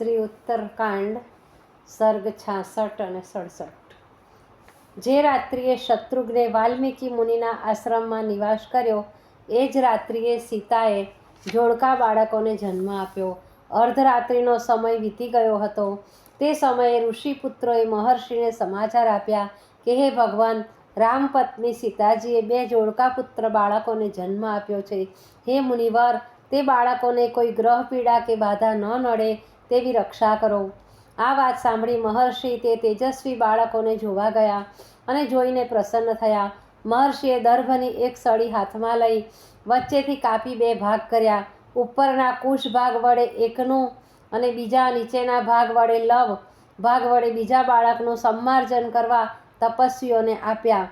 શ્રી ઉત્તરકાંડ સર્ગ છાસઠ અને સડસઠ જે રાત્રિએ શત્રુઘ્ને વાલ્મીકી મુનિના આશ્રમમાં નિવાસ કર્યો એ જ રાત્રિએ સીતાએ જોડકા બાળકોને જન્મ આપ્યો અર્ધરાત્રિનો સમય વીતી ગયો હતો તે સમયે ઋષિપુત્રોએ મહર્ષિને સમાચાર આપ્યા કે હે ભગવાન રામ પત્ની સીતાજીએ બે જોડકા પુત્ર બાળકોને જન્મ આપ્યો છે હે મુનિવર તે બાળકોને કોઈ ગ્રહ પીડા કે બાધા ન નડે તેવી રક્ષા કરો. આ વાત સાંભળી મહર્ષિ તે તેજસ્વી બાળકોને જોવા ગયા અને જોઈને પ્રસન્ન થયા. મહર્ષિએ દર્ભની એક સળી હાથમાં લઈ વચ્ચેથી કાપી બે ભાગ કર્યા. ઉપરના કુશ ભાગ વડે એકનું અને બીજા નીચેના ભાગ વડે લવ. ભાગ વડે બીજા બાળકનું સંમાર્જન કરવા તપસ્વીઓને આપ્યા.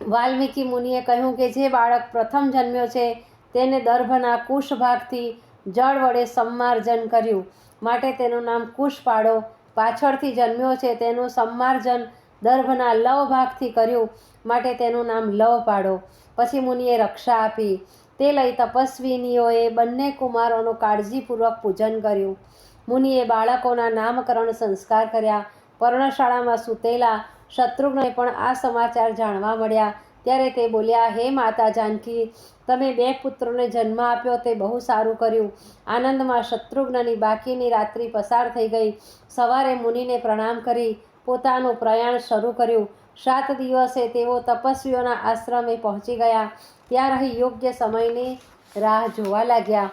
વાલ્મીકી મુનિએ કહ્યું કે જે બાળક પ્રથમ જન્મ્યો છે તેને દર્ભના કુશ ભાગથી જળ વડે સંમાર્જન કર્યું. માટે તેનું નામ કુશ પાડો પાછળથી જન્મ્યો છે. તેનું સંમાર્જન દર્ભના લવ ભાગથી કર્યું. માટે તેનું નામ લવ પાડો પછી મુનિએ રક્ષા આપી. તે લઈ તપસ્વીનીઓએ બંને કુમારોનું કાળજીપૂર્વક પૂજન કર્યું. મુનિએ બાળકોના નામકરણ સંસ્કાર કર્યા. પર્ણશાળામાં સૂતેલા શત્રુઘ્ને પણ આ સમાચાર જાણવા મળ્યા. ત્યારે તે બોલ્યા, હે માતા જાનકી, તમે બે પુત્રોને જન્મ આપ્યો, તે બહુ સારું કર્યું. આનંદમાં શત્રુઘ્નની બાકીની રાત્રિ પસાર થઈ ગઈ. સવારે મુનિને પ્રણામ કરી, પોતાનું પ્રયાણ શરૂ કર્યું. સાત દિવસે તેઓ તપસ્વીઓના આશ્રમે પહોંચી ગયા. ત્યાં રહી યોગ્ય સમયની રાહ જોવા લાગ્યા.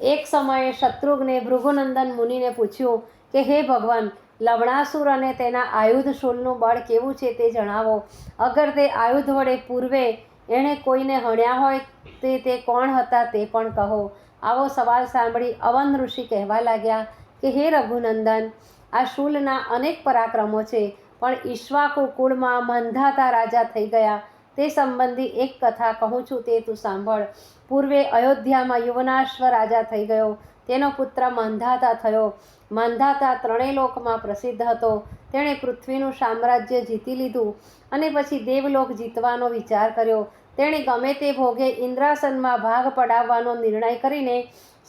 એક સમયે શત્રુઘ્ને ભૃગુનંદન મુનિને પૂછ્યું કે, હે ભગવાન લવણાસુર અને તેના આયુધ શૂલનું બળ કેવું છે તે જણાવો. અગર તે આયુધ વડે પૂર્વે એણે કોઈને હણ્યા હોય તે તે કોણ હતા તે પણ કહો. આવો સવાલ સાંભળી અવન ઋષિ કહેવા લાગ્યા કે, હે રઘુનંદન, આ શૂલના અનેક પરાક્રમો છે, પણ ઈશ્વાકુ કુળમાં મંધાતા રાજા થઈ ગયા. તે સંબંધી એક કથા કહું છું તે તું સાંભળ. પૂર્વે અયોધ્યામાં યુવનાશ્વ રાજા થઈ ગયો. તેનો પુત્ર મંધાતા થયો. મંધાતા ત્રણેય લોકમાં પ્રસિદ્ધ હતો. તેણે પૃથ્વીનું સામ્રાજ્ય જીતી લીધું અને પછી દેવલોક જીતવાનો વિચાર કર્યો. તેણે ગમે તે ભોગે ઇન્દ્રાસનમાં ભાગ પડાવવાનો નિર્ણય કરીને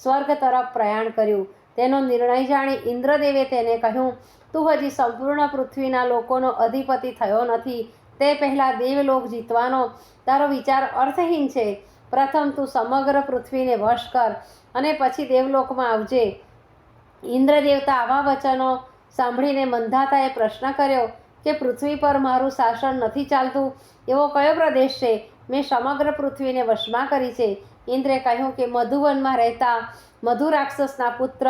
સ્વર્ગ તરફ પ્રયાણ કર્યું. તેનો નિર્ણય જાણી ઇન્દ્રદેવે તેને કહ્યું, તું હજી સંપૂર્ણ પૃથ્વીના લોકોનો અધિપતિ થયો નથી. તે પહેલાં દેવલોક જીતવાનો. તારો વિચાર અર્થહીન છે. પ્રથમ તું સમગ્ર પૃથ્વીને વશ કર અને પછી દેવલોકમાં આવજે. ઇન્દ્રદેવતા આવા વચનો સાંભળીને મંધાતાએ પ્રશ્ન કર્યો કે પૃથ્વી પર મારું શાસન નથી ચાલતું? એવો કયો પ્રદેશ છે? મેં સમગ્ર પૃથ્વીને વશમાં કરી છે. ઇન્દ્રે કહ્યું કે મધુવનમાં રહેતા મધુ રાક્ષસના પુત્ર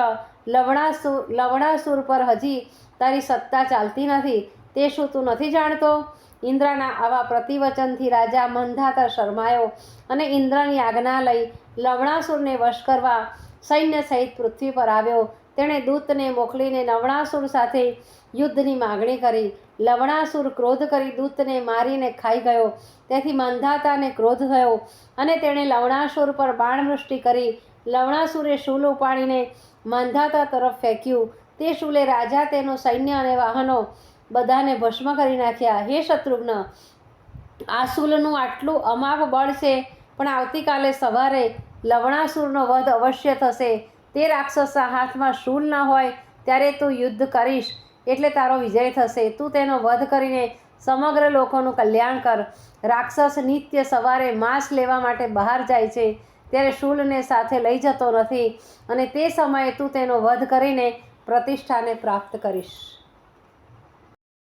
લવણાસુર લવણાસુર પર હજી તારી સત્તા ચાલતી નથી. તે શું તું નથી જાણતો? ઇન્દ્રના આવા પ્રતિવચનથી રાજા મંધાતર શરમાયો અને ઇન્દ્રની આજ્ઞા લઈ લવણાસુરને વશ કરવા સૈન્ય સહિત પૃથ્વી પર આવ્યો. તેણે દૂતને મોકલીને લવણાસુર સાથે યુદ્ધની માગણી કરી. લવણાસુર ક્રોધ કરી દૂતને મારીને ખાઈ ગયો. તેથી મંધાતાને ક્રોધ થયો અને તેણે લવણાસુર પર બાણવૃષ્ટિ કરી. લવણાસુરે શૂલ ઉપાડીને મંધાતા તરફ ફેંક્યું. તે શૂલે રાજા તેનું સૈન્ય અને વાહનો બધાને ભસ્મ કરી નાખ્યા. હે શત્રુઘ્ન, આ શૂલનું આટલું અમાપ બળ છે, પણ આવતીકાલે સવારે લવણાસુરનો વધ અવશ્ય થશે. તે રાક્ષસના હાથમાં શૂલ ન હોય, ત્યારે તું યુદ્ધ કરીશ. એટલે તારો વિજય થશે. તું તેનો વધ કરીને સમગ્ર લોકોનું કલ્યાણ કર. રાક્ષસ નિત્ય સવારે માંસ લેવા માટે બહાર જાય છે, ત્યારે શૂલને સાથે લઈ જતો નથી અને તે સમયે તું તેનો વધ કરીને પ્રતિષ્ઠાને પ્રાપ્ત કરીશ.